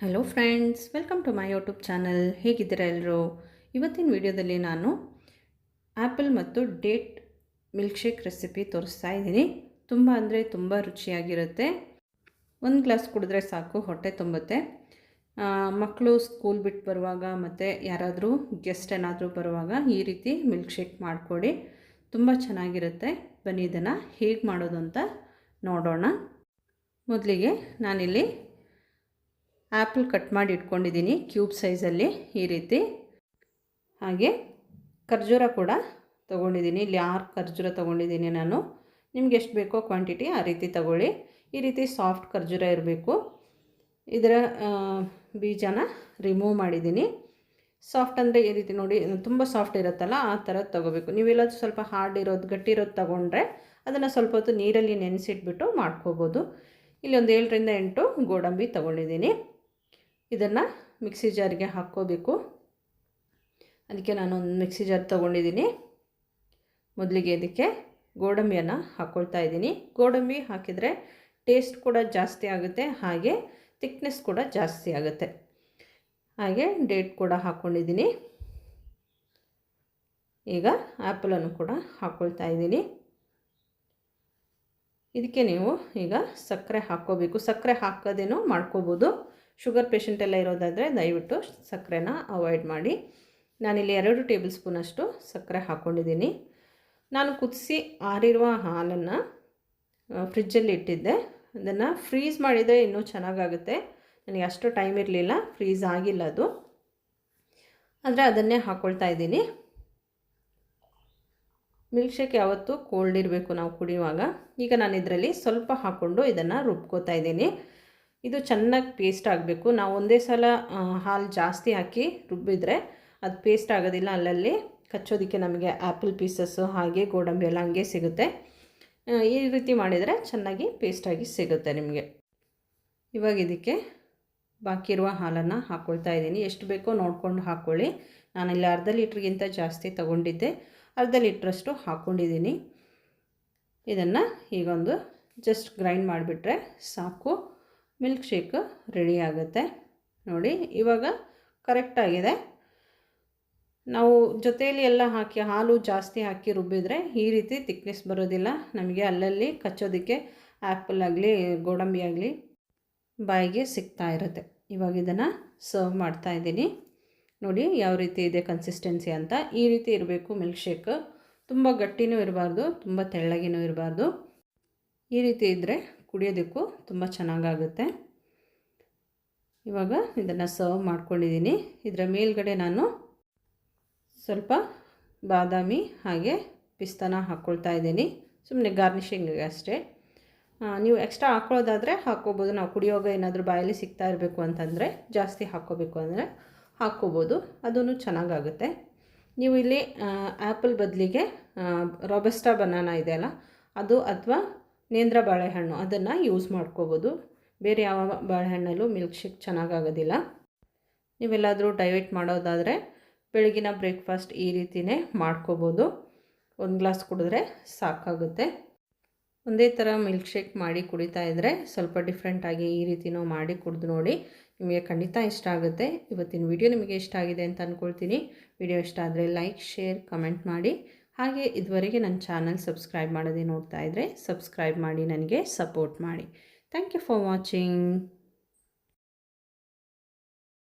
Hello friends welcome to my YouTube channel ಹೇಗಿದ್ದೀರಾ ಎಲ್ಲರೂ ಇವತ್ತಿನ ವಿಡಿಯೋದಲ್ಲಿ ನಾನು ಆ್ಯಪಲ್ ಮತ್ತು ಡೇಟ್ ಮಿಲ್ಕ್ ಶೇಕ್ ರೆಸಿಪಿ ತೋರಿಸ್ತಾ ಇದ್ದೀನಿ. ತುಂಬ ಅಂದರೆ ತುಂಬ ರುಚಿಯಾಗಿರುತ್ತೆ. ಒಂದು ಗ್ಲಾಸ್ ಕುಡಿದ್ರೆ ಸಾಕು, ಹೊಟ್ಟೆ ತುಂಬುತ್ತೆ. ಮಕ್ಕಳು ಸ್ಕೂಲ್ ಬಿಟ್ಟು ಬರುವಾಗ ಮತ್ತು ಯಾರಾದರೂ ಗೆಸ್ಟ್ ಏನಾದರೂ ಬರುವಾಗ ಈ ರೀತಿ ಮಿಲ್ಕ್ ಶೇಕ್ ಮಾಡಿಕೊಡಿ. ತುಂಬ ಚೆನ್ನಾಗಿರುತ್ತೆ. ಬನ್ನಿ, ಇದನ್ನು ಹೇಗೆ ಮಾಡೋದು ಅಂತ ನೋಡೋಣ. ಮೊದಲಿಗೆ ನಾನಿಲ್ಲಿ ಆ್ಯಪಲ್ ಕಟ್ ಮಾಡಿ ಇಟ್ಕೊಂಡಿದ್ದೀನಿ ಕ್ಯೂಬ್ ಸೈಜಲ್ಲಿ ಈ ರೀತಿ. ಹಾಗೆ ಖರ್ಜೂರ ಕೂಡ ತೊಗೊಂಡಿದ್ದೀನಿ. ಇಲ್ಲಿ ಆರು ಖರ್ಜೂರ ತೊಗೊಂಡಿದ್ದೀನಿ ನಾನು. ನಿಮ್ಗೆ ಎಷ್ಟು ಬೇಕೋ ಕ್ವಾಂಟಿಟಿ ಆ ರೀತಿ ತಗೊಳ್ಳಿ. ಈ ರೀತಿ ಸಾಫ್ಟ್ ಖರ್ಜೂರ ಇರಬೇಕು. ಇದರ ಬೀಜನ ರಿಮೂವ್ ಮಾಡಿದ್ದೀನಿ. ಸಾಫ್ಟ್ ಅಂದರೆ ಈ ರೀತಿ ನೋಡಿ, ತುಂಬ ಸಾಫ್ಟ್ ಇರುತ್ತಲ್ಲ, ಆ ಥರದ್ದು ತೊಗೋಬೇಕು. ನೀವೆಲ್ಲಾದರೂ ಸ್ವಲ್ಪ ಹಾರ್ಡ್ ಇರೋದು, ಗಟ್ಟಿ ಇರೋದು ತೊಗೊಂಡ್ರೆ ಅದನ್ನು ಸ್ವಲ್ಪ ಹೊತ್ತು ನೀರಲ್ಲಿ ನೆನೆಸಿಟ್ಬಿಟ್ಟು ಮಾಡ್ಕೋಬೋದು. ಇಲ್ಲಿ ಒಂದು ಏಳರಿಂದ ಎಂಟು ಗೋಡಂಬಿ ತೊಗೊಂಡಿದ್ದೀನಿ. ಇದನ್ನು ಮಿಕ್ಸಿ ಜಾರಿಗೆ ಹಾಕ್ಕೋಬೇಕು. ಅದಕ್ಕೆ ನಾನು ಒಂದು ಮಿಕ್ಸಿ ಜಾರ್ ತೊಗೊಂಡಿದ್ದೀನಿ ಮೊದಲಿಗೆ ಇದಕ್ಕೆ ಗೋಡಂಬಿಯನ್ನು ಹಾಕ್ಕೊಳ್ತಾ ಇದ್ದೀನಿ. ಗೋಡಂಬಿ ಹಾಕಿದರೆ ಟೇಸ್ಟ್ ಕೂಡ ಜಾಸ್ತಿ ಆಗುತ್ತೆ, ಹಾಗೆ ತಿಕ್ನೆಸ್ ಕೂಡ ಜಾಸ್ತಿ ಆಗುತ್ತೆ. ಹಾಗೆ ಡೇಟ್ ಕೂಡ ಹಾಕ್ಕೊಂಡಿದ್ದೀನಿ ಈಗ ಆ್ಯಪಲನ್ನು ಕೂಡ ಹಾಕ್ಕೊಳ್ತಾ ಇದ್ದೀನಿ. ಇದಕ್ಕೆ ನೀವು ಈಗ ಸಕ್ಕರೆ ಹಾಕ್ಕೋಬೇಕು. ಸಕ್ಕರೆ ಹಾಕೋದೇನೋ ಮಾಡ್ಕೋಬೋದು. ಶುಗರ್ ಪೇಷಂಟ್ ಎಲ್ಲ ಇರೋದಾದರೆ ದಯವಿಟ್ಟು ಸಕ್ಕರೆನ ಅವಾಯ್ಡ್ ಮಾಡಿ. ನಾನಿಲ್ಲಿ ಎರಡು ಟೇಬಲ್ ಸ್ಪೂನಷ್ಟು ಸಕ್ಕರೆ ಹಾಕ್ಕೊಂಡಿದ್ದೀನಿ ನಾನು ಕುದಿಸಿ ಆರಿರುವ ಹಾಲನ್ನು ಫ್ರಿಜ್ಜಲ್ಲಿ ಇಟ್ಟಿದ್ದೆ. ಅದನ್ನು ಫ್ರೀಸ್ ಮಾಡಿದರೆ ಇನ್ನೂ ಚೆನ್ನಾಗಾಗುತ್ತೆ. ನನಗೆ ಅಷ್ಟು ಟೈಮ್ ಇರಲಿಲ್ಲ ಫ್ರೀಸ್ ಆಗಿಲ್ಲ ಅದು. ಆದರೆ ಅದನ್ನೇ ಹಾಕ್ಕೊಳ್ತಾ ಇದ್ದೀನಿ. ಮಿಲ್ಕ್ ಶೇಕ್ ಯಾವತ್ತೂ ಕೋಲ್ಡ್ ಇರಬೇಕು ನಾವು ಕುಡಿಯುವಾಗ. ಈಗ ನಾನು ಇದರಲ್ಲಿ ಸ್ವಲ್ಪ ಹಾಕ್ಕೊಂಡು ಇದನ್ನು ರುಬ್ಕೋತಾ ಇದ್ದೀನಿ. ಇದು ಚೆನ್ನಾಗಿ ಪೇಸ್ಟ್ ಆಗಬೇಕು. ನಾವು ಒಂದೇ ಸಲ ಹಾಲು ಜಾಸ್ತಿ ಹಾಕಿ ರುಬ್ಬಿದರೆ ಅದು ಪೇಸ್ಟ್ ಆಗೋದಿಲ್ಲ. ಅಲ್ಲಲ್ಲಿ ಕಚ್ಚೋದಕ್ಕೆ ನಮಗೆ ಆ್ಯಪಲ್ ಪೀಸಸ್ಸು ಹಾಗೆ ಗೋಡಂಬಿ ಎಲ್ಲ ಹಂಗೆ ಸಿಗುತ್ತೆ. ಈ ರೀತಿ ಮಾಡಿದರೆ ಚೆನ್ನಾಗಿ ಪೇಸ್ಟಾಗಿ ಸಿಗುತ್ತೆ ನಿಮಗೆ. ಇವಾಗ ಇದಕ್ಕೆ ಬಾಕಿ ಇರುವ ಹಾಲನ್ನು ಹಾಕ್ಕೊಳ್ತಾ ಇದ್ದೀನಿ. ಎಷ್ಟು ಬೇಕೋ ನೋಡ್ಕೊಂಡು ಹಾಕ್ಕೊಳ್ಳಿ ನಾನಿಲ್ಲಿ ಅರ್ಧ ಲೀಟ್ರಿಗಿಂತ ಜಾಸ್ತಿ ತಗೊಂಡಿದ್ದೆ. ಅರ್ಧ ಲೀಟ್ರಷ್ಟು ಹಾಕ್ಕೊಂಡಿದ್ದೀನಿ ಇದನ್ನು ಈಗೊಂದು ಜಸ್ಟ್ ಗ್ರೈಂಡ್ ಮಾಡಿಬಿಟ್ರೆ ಸಾಕು. ಮಿಲ್ಕ್ ಶೇಕ್ ರೆಡಿ ಆಗುತ್ತೆ. ನೋಡಿ, ಇವಾಗ ಕರೆಕ್ಟಾಗಿದೆ ನಾವು ಜೊತೆಯಲ್ಲಿ ಎಲ್ಲ ಹಾಕಿ, ಹಾಲು ಜಾಸ್ತಿ ಹಾಕಿ ರುಬ್ಬಿದರೆ ಈ ರೀತಿ ತಿಕ್ನೆಸ್ ಬರೋದಿಲ್ಲ. ನಮಗೆ ಅಲ್ಲಲ್ಲಿ ಕಚ್ಚೋದಕ್ಕೆ ಆ್ಯಪಲ್ ಆಗಲಿ, ಗೋಡಂಬಿ ಆಗಲಿ ಬಾಯಿಗೆ ಸಿಗ್ತಾ ಇರುತ್ತೆ. ಇವಾಗ ಇದನ್ನು ಸರ್ವ್ ಮಾಡ್ತಾ ಇದ್ದೀನಿ. ನೋಡಿ, ಯಾವ ರೀತಿ ಇದೆ ಕನ್ಸಿಸ್ಟೆನ್ಸಿ ಅಂತ. ಈ ರೀತಿ ಇರಬೇಕು ಮಿಲ್ಕ್ ಶೇಕ್. ತುಂಬ ಗಟ್ಟಿನೂ ಇರಬಾರ್ದು, ತುಂಬ ತೆಳ್ಳಗಿನೂ ಇರಬಾರ್ದು. ಈ ರೀತಿ ಇದ್ದರೆ ಕುಡಿಯೋದಕ್ಕೂ ತುಂಬ ಚೆನ್ನಾಗಾಗುತ್ತೆ. ಇವಾಗ ಇದನ್ನು ಸರ್ವ್ ಮಾಡ್ಕೊಂಡಿದ್ದೀನಿ. ಇದರ ಮೇಲ್ಗಡೆ ನಾನು ಸ್ವಲ್ಪ ಬಾದಾಮಿ ಹಾಗೆ ಪಿಸ್ತಾನ ಹಾಕ್ಕೊಳ್ತಾ ಇದ್ದೀನಿ. ಸುಮ್ಮನೆ ಗಾರ್ನಿಷಿಂಗಿಗೆ ಅಷ್ಟೇ. ನೀವು ಎಕ್ಸ್ಟ್ರಾ ಹಾಕ್ಕೊಳ್ಳೋದಾದರೆ ಹಾಕ್ಕೋಬೋದು. ನಾವು ಕುಡಿಯೋವಾಗ ಏನಾದರೂ ಬಾಯಲ್ಲಿ ಸಿಗ್ತಾ ಇರಬೇಕು ಅಂತಂದರೆ ಜಾಸ್ತಿ ಹಾಕ್ಕೋಬೇಕು ಅಂದರೆ ಹಾಕ್ಕೋಬೋದು. ಅದೂ ಚೆನ್ನಾಗಾಗುತ್ತೆ. ನೀವು ಇಲ್ಲಿ ಆ್ಯಪಲ್ ಬದಲಿಗೆ ರೊಬೆಸ್ಟಾ ಬನಾನ ಇದೆಯಲ್ಲ, ಅದು ಅಥವಾ ನೇಂದ್ರ ಬಾಳೆಹಣ್ಣು, ಅದನ್ನು ಯೂಸ್ ಮಾಡ್ಕೋಬೋದು. ಬೇರೆ ಯಾವ ಬಾಳೆಹಣ್ಣಲ್ಲೂ ಮಿಲ್ಕ್ ಶೇಕ್ ಚೆನ್ನಾಗಾಗೋದಿಲ್ಲ. ನೀವೆಲ್ಲಾದರೂ ಡಯಟ್ ಮಾಡೋದಾದರೆ ಬೆಳಗಿನ ಬ್ರೇಕ್ಫಾಸ್ಟ್ ಈ ರೀತಿಯೇ ಮಾಡ್ಕೋಬೋದು. ಒಂದು ಗ್ಲಾಸ್ ಕುಡಿದ್ರೆ ಸಾಕಾಗುತ್ತೆ. ಒಂದೇ ಥರ ಮಿಲ್ಕ್ ಶೇಕ್ ಮಾಡಿ ಕುಡಿತಾ ಇದ್ದರೆ ಸ್ವಲ್ಪ ಡಿಫ್ರೆಂಟಾಗಿ ಈ ರೀತಿನೂ ಮಾಡಿ ಕುಡಿದು ನೋಡಿ ನಿಮಗೆ ಖಂಡಿತ ಇಷ್ಟ ಆಗುತ್ತೆ. ಇವತ್ತಿನ ವಿಡಿಯೋ ನಿಮಗೆ ಇಷ್ಟ ಆಗಿದೆ ಅಂತ ಅಂದ್ಕೊಳ್ತೀನಿ ವಿಡಿಯೋ ಇಷ್ಟ ಆದರೆ ಲೈಕ್ ಶೇರ್ ಕಮೆಂಟ್ ಮಾಡಿ. ಹಾಗೆ ಇದುವರೆಗೆ ನನ್ನ ಚಾನಲ್ ಸಬ್ಸ್ಕ್ರೈಬ್ ಮಾಡೋದೇ ನೋಡ್ತಾ ಇದ್ದರೆ ಸಬ್ಸ್ಕ್ರೈಬ್ ಮಾಡಿ, ನನಗೆ ಸಪೋರ್ಟ್ ಮಾಡಿ. Thank you for watching.